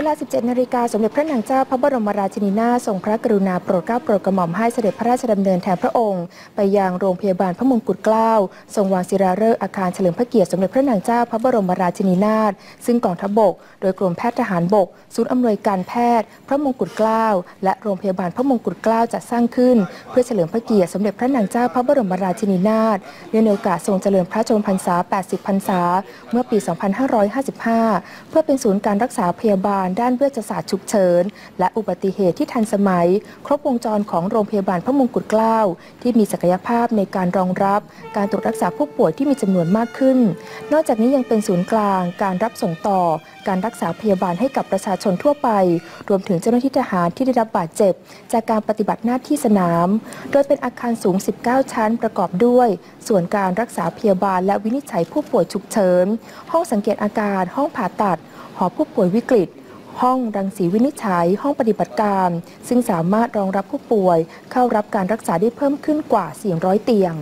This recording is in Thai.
เวลา 17 นาฬิกา สมเด็จพระนางเจ้าพระบรมราชินีนาถทรงพระกรุณาโปรดเกล้าโปรดกระหม่อมให้เสด็จพระราชดำเนินแทนพระองค์ ไปยังโรงพยาบาลพระมงกุฎเกล้า ทรงวางศิลาฤกษ์อาคารเฉลิมพระเกียรติสมเด็จพระนางเจ้าพระบรมราชินีนาถ ซึ่งกองทัพบก โดยกรมแพทย์ทหารบก ศูนย์อำนวยการแพทย์ พระมงกุฎเกล้า และโรงพยาบาลพระมงกุฎเกล้าจัดสร้างขึ้น เพื่อเฉลิมพระเกียรติสมเด็จพระนางเจ้าพระบรมราชินีนาถเนื่องในโอกาสทรงเจริญพระชนมพรรษา 80 พรรษา เมื่อปี 2555 เพื่อเป็นศูนย์การรักษาพยาบาลด้านเวชศาสตร์ฉุกเฉิน และอุบัติเหตุที่ทันสมัย ครบวงจรของโรงพยาบาลพระมงกุฎเกล้าที่มีศักยภาพในการรองรับ การตรวจรักษาผู้ป่วยที่มีจำนวนมากขึ้น นอกจากนี้ยังเป็นศูนย์กลาง การรับส่งต่อ การรักษาพยาบาลให้กับประชาชนทั่วไป รวมถึงเจ้าหน้าที่ทหารที่ได้รับบาดเจ็บ จากการปฏิบัติหน้าที่สนาม โดยเป็นอาคารสูง 19 ชั้นประกอบด้วย ส่วนการรักษาพยาบาลและวินิจฉัยผู้ป่วยฉุกเฉิน ห้องสังเกตอาการ ห้องผ่าตัด หอผู้ป่วยวิกฤต ห้องรังสีวินิจฉัย ห้องปฏิบัติการ ซึ่งสามารถรองรับผู้ป่วย เข้ารับการรักษาได้เพิ่มขึ้นกว่า 400 เตียง